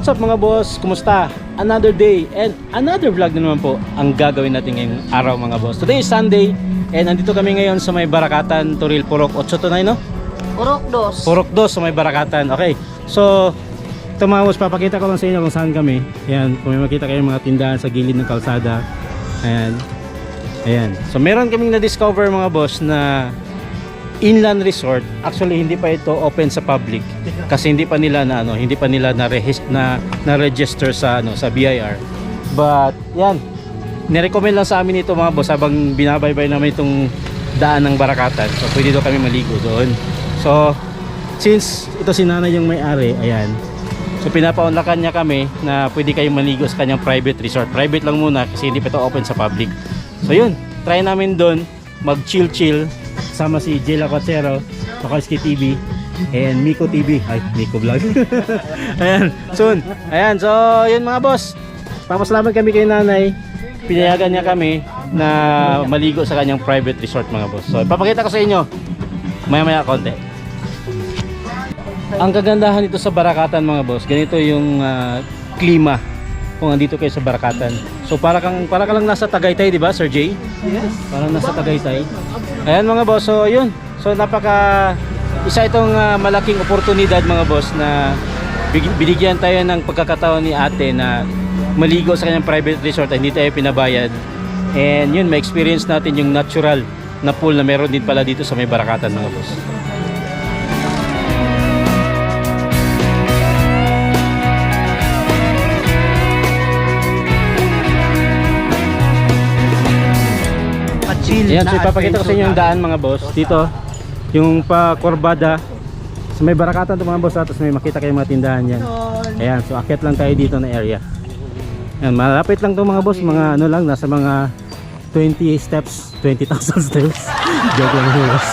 What's up mga boss? Kumusta? Another day and another vlog na naman po ang gagawin natin ngayong araw mga boss. Today is Sunday and nandito kami ngayon sa may Barakatan, Turil, Purok 8 to 9 no? Purok dos. Purok 2 sa may Barakatan. Okay. So, ito mga boss, papakita ko lang sa inyo kung saan kami. Ayan, kung may makita kayong mga tindahan sa gilid ng kalsada. Ayan. Ayan. So, meron kaming na-discover mga boss na inland resort. Actually, hindi pa ito open sa public kasi hindi pa nila na ano, hindi pa nila na na na-register sa ano, sa BIR. But, yan. Nirecommend lang sa amin ito mga boss habang binabaybay namin itong daan ng Barakatan. So, pwede daw kami maligo doon. So, since ito si nanay yung may-ari, ayan. So, pinapaunlakan niya kami na pwede kayong maligo sa kanyang private resort. Private lang muna kasi hindi pa ito open sa public. So, yun. Try namin doon mag-chill-chill sama si Jela Cochero, Pakolski TV, and Miko TV. Ay, Miko Vlog. ayan, soon. Ayan, so, yun mga boss. Papasalamat kami kay nanay. Pinayagan niya kami na maligo sa kanyang private resort mga boss. So, papakita ko sa inyo maya-maya konti. Ang kagandahan dito sa Barakatan mga boss, ganito yung ah, klima kung andito kayo sa Barakatan. So para kang para ka lang nasa Tagaytay, 'di ba, Sir Jay? Yes. Parang nasa Tagaytay. Ayan mga boss, so yun. So napaka isa itong ah, malaking oportunidad mga boss na binigyan tayo ng pagkakataon ni ate na maligo sa kanyang private resort at hindi tayo pinabayad. And yun, ma-experience natin yung natural na pool na meron din pala dito sa may Barakatan mga boss. Pa-chill. Ayan, so ipapakita ko sa inyo yung daan mga boss. Dito, yung pa Corbada. Sa may barakatan to mga boss, tapos may makita kayong mga tindahan yan. Ayan, so akit lang tayo dito na area. Ayan, malapit lang to mga boss, mga ano lang, nasa mga 20 steps, 20,000 steps. Joke lang yun, boss.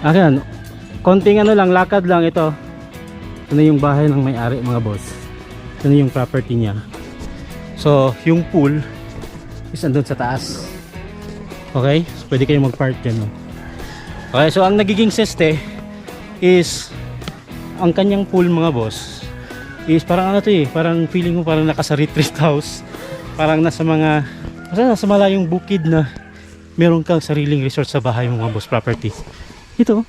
Ayan, konting ano lang, lakad lang ito. Ito na yung bahay ng may-ari mga boss. Ito na yung property niya. So, yung pool, is andun sa taas. Okay? So, pwede kayong mag-park dyan. No? Okay, so ang nagiging seste is ang kanyang pool mga boss is parang ano to eh, parang feeling mo parang naka sa retreat house. Parang nasa mga basta nasa malayong bukid na meron kang sariling resort sa bahay mo mga boss property. Ito.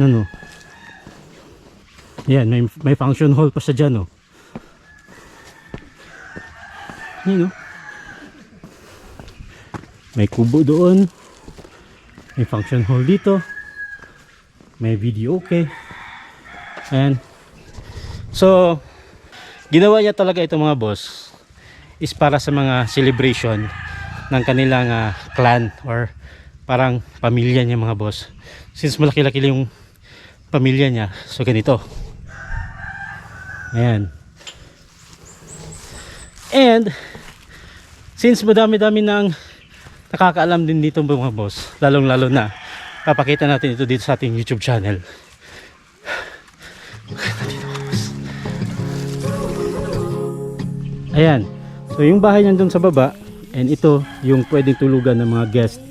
No, no. Yan, may, may function hall pa siya dyan, oh. Yan, oh. May kubo doon. May function hall dito. May video okay. Ayan. So, ginawa niya talaga ito mga boss is para sa mga celebration ng kanilang ah, clan or parang pamilya niya mga boss. Since malaki-laki yung pamilya niya, so ganito. Ayan. And, since madami-dami ng nakakaalam din dito mga boss. Lalong lalo na. Papakita natin ito dito sa ating youtube channel. Ayan. So yung bahay nandun sa baba and ito yung pwedeng tulugan ng mga guest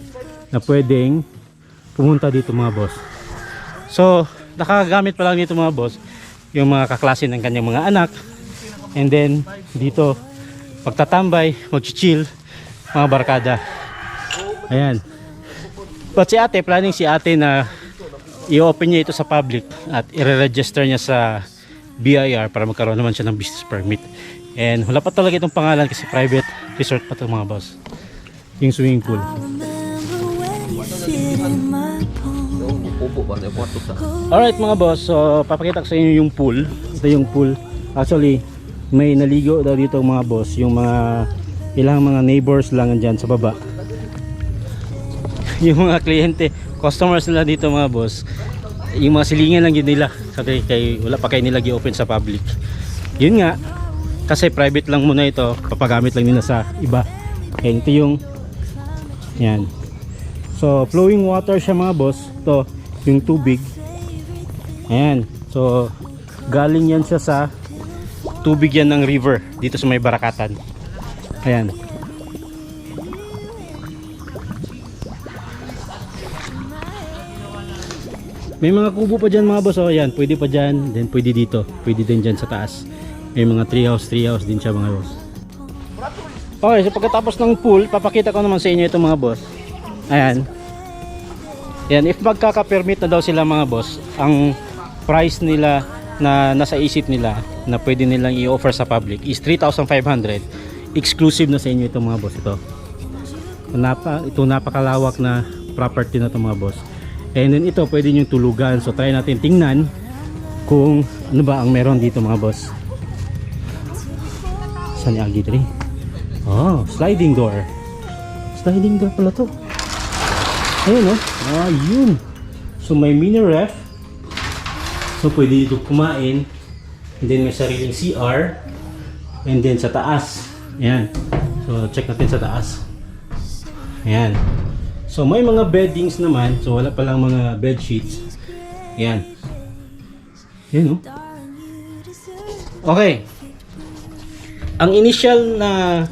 na pwedeng pumunta dito mga boss. So nakagamit pa lang dito mga boss yung mga kaklase ng kanyang mga anak. And then dito pagtatambay mag-chill mga barkada Ayan. But si ate, planning si ate na i-open niya ito sa public at i-register niya sa BIR para magkaroon naman siya ng business permit. And wala pa talaga itong pangalan kasi private resort pa ito mga boss. Yung swimming pool. Alright mga boss, so papakita ko sa inyo yung pool. Ito yung pool. Actually, may naligo daw dito mga boss. Yung mga ilang mga neighbors lang andyan sa baba yung mga kliyente, customers nila dito mga boss, yung mga silingan lang yun nila. Sabi kay wala pa kayo nila gi-open sa public. Yun nga, kasi private lang muna ito, papagamit lang nila sa iba. Kaya ito yung yan. So, flowing water siya mga boss. Ito, yung tubig. Ayan. So, galing yan siya sa tubig yan ng river dito sa may Barakatan. Ayan. May mga kubo pa dyan mga boss. Oh, yan. Pwede pa dyan. Then pwede dito. Pwede din dyan sa taas. May mga treehouse, treehouse din siya mga boss. Okay, so pagkatapos ng pool, papakita ko naman sa inyo itong mga boss. Ayan. Yan, if magkaka-permit na daw sila mga boss, ang price nila na nasa isip nila na pwede nilang i-offer sa public is 3,500. Exclusive na sa inyo itong mga boss ito. Napa, ito napakalawak na property na ito mga boss. And then ito pwede nyo tulugan. So try natin tingnan kung ano ba ang meron dito mga boss. Saan Aldi Dre? Oh, sliding door. Sliding door pala to. Ayun oh. Ah, yun. So may mini ref. So pwede dito kumain. And then may sariling CR. And then sa taas. Ayan. So check natin sa taas. Ayan. So may mga beddings naman. So wala palang mga bed sheets. Ayan. Ayan oh. Okay. Ang initial na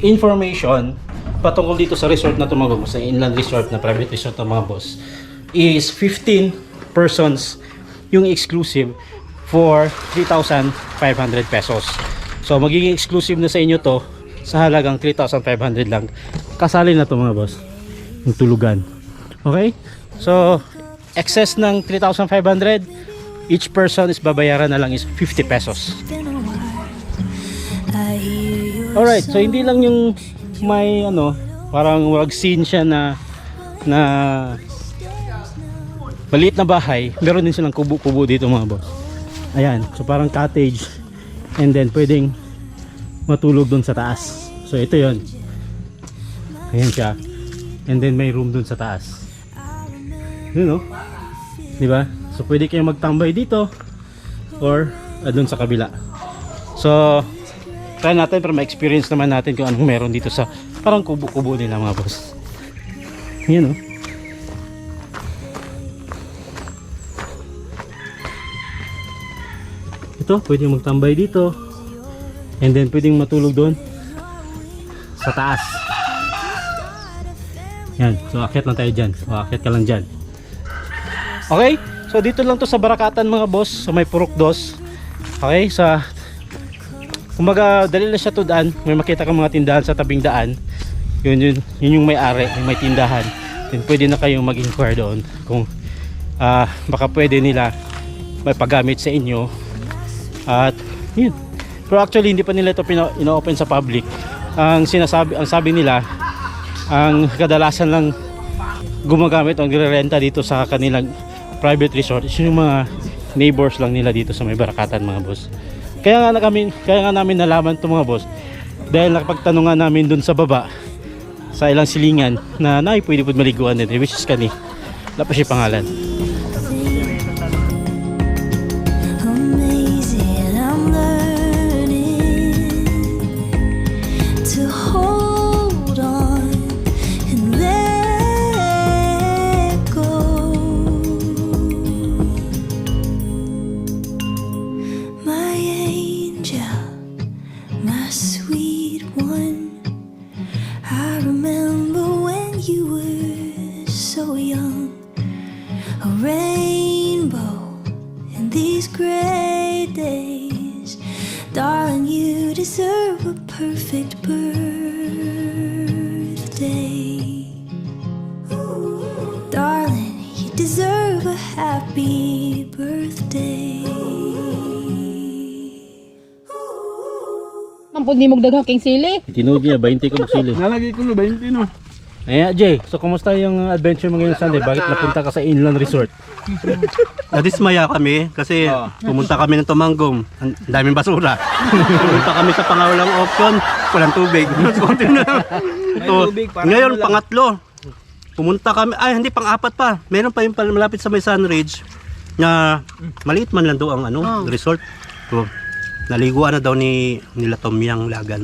information patungkol dito sa resort na boss, sa inland resort na private resort na mga boss, is 15 persons yung exclusive for 3,500 pesos. So magiging exclusive na sa inyo to sa halagang 3,500 lang. Kasali na to mga boss. Yung tulugan. Okay? So excess ng 3,500 each person is babayaran na lang is 50 pesos. Alright, so hindi lang yung may ano, parang wag scene siya na na maliit na bahay. Meron din silang kubo-kubo dito mga boss. Ayan, so parang cottage and then pwedeng matulog doon sa taas. So ito yon. Ayan siya. And then may room doon sa taas. Yun no? Di ba? So pwede kayong magtambay dito or uh, doon sa kabila. So try natin para ma-experience naman natin kung anong meron dito sa parang kubo-kubo nila mga boss. Yan oh. Ito, pwedeng magtambay dito. And then pwedeng matulog doon sa taas. Yan, so akyat lang tayo dyan. O, akyat ka lang dyan. Okay, so dito lang to sa Barakatan mga boss, sa may Purok Dos. Okay, sa Kumbaga, dali lang siya to daan. May makita kang mga tindahan sa tabing daan. Yun, yun, yun yung may-ari, yung may tindahan. Then pwede na kayong mag-inquire doon kung ah, baka pwede nila may paggamit sa inyo. At yun. Pero actually hindi pa nila ito ino-open sa public. Ang sinasabi, ang sabi nila, ang kadalasan lang gumagamit o nagre-renta dito sa kanilang private resort is yung mga neighbors lang nila dito sa may barakatan mga boss. Kaya nga na kami, kaya nga namin nalaman to mga boss dahil nakapagtanungan namin dun sa baba sa ilang silingan na nay pwede po maliguan din which is kani. Pa siya pangalan. So young, a rainbow in these gray days. Darling, you deserve a perfect birthday. Darling, you deserve a happy birthday. Ampun di mo daghang king sili. Tinuod niya 20 ko magsili. Nalagay ko na 20 no. Ayan, Jay. So, kumusta yung adventure mo ngayong Sunday? Bakit napunta ka sa Inland Resort? Nadismaya kami kasi pumunta kami ng Tumanggong. Ang daming basura. pumunta kami sa pangawalang option, walang tubig. Konti na lang. So, tubig, parang ngayon, ano lang. pangatlo. Pumunta kami, ay hindi, pang-apat pa. Meron pa yung pal- malapit sa may Sunridge na maliit man lang daw ang ano, resort. So, naliguan na daw ni nila Tom Yang Lagan.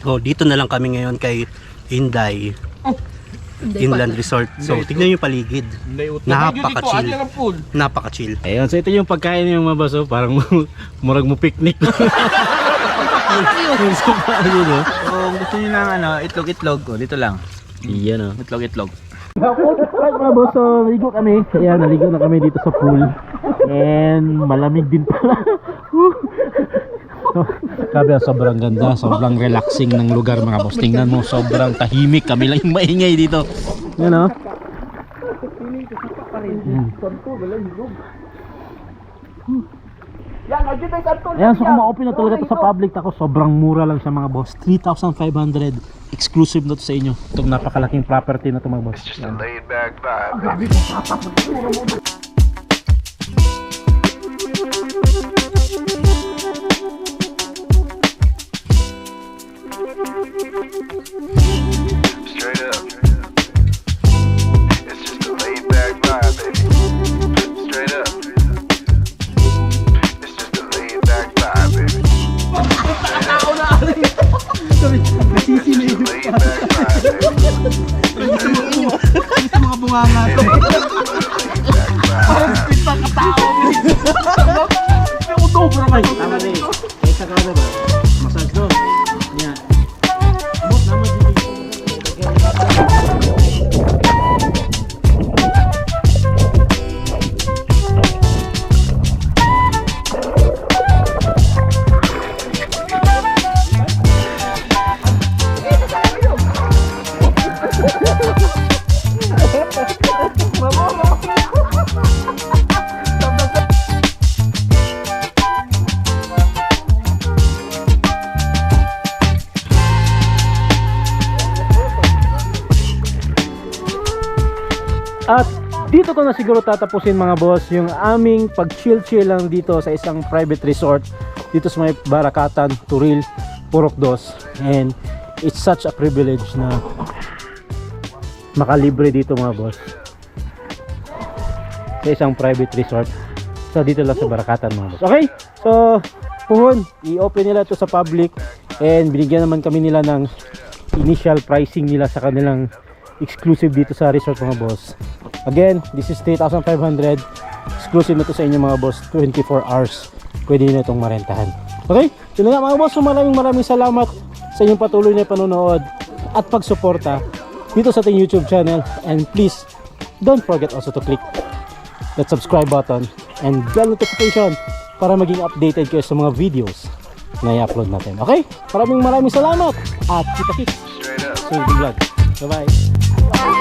So, dito na lang kami ngayon kay Inday. Inland Resort. So, tignan yung paligid. Napaka-chill. Napaka-chill. Ayun, so ito yung pagkain ng mga baso. Parang murag mo picnic. Yung sopa, yun, oh. Kung gusto niyo ng ano, itlog-itlog, oh, dito lang. Iyan, oh. Itlog-itlog. Alright mga boss, so naligo kami. Ayan, naligo na kami dito sa pool. And malamig din pala. so, Grabe, sobrang ganda, sobrang relaxing ng lugar mga boss. Tingnan mo, sobrang tahimik. Kami lang yung maingay dito. Yan o. Ayan, so kung ma-open na talaga to sa public ako, sobrang mura lang siya mga boss. 3,500 exclusive na to sa inyo. Itong napakalaking property na to mga boss. Yan. laid back vibe, dito ko na siguro tatapusin mga boss yung aming pag-chill-chill lang dito sa isang private resort dito sa may Barakatan, Turil, Purok Dos. And it's such a privilege na makalibre dito mga boss sa isang private resort. So dito lang sa Barakatan mga boss. Okay? So puhon i-open nila to sa public and binigyan naman kami nila ng initial pricing nila sa kanilang exclusive dito sa resort mga boss again this is 3,500 exclusive na to sa inyo mga boss 24 hours pwede nyo na itong marentahan okay yun na nga mga boss so maraming maraming salamat sa inyong patuloy na panonood at pagsuporta dito sa ating YouTube channel and please don't forget also to click that subscribe button and bell notification para maging updated kayo sa mga videos na i-upload natin. Okay? Maraming maraming salamat at kita-kits Straight up. YouTube vlog. Bye-bye! Just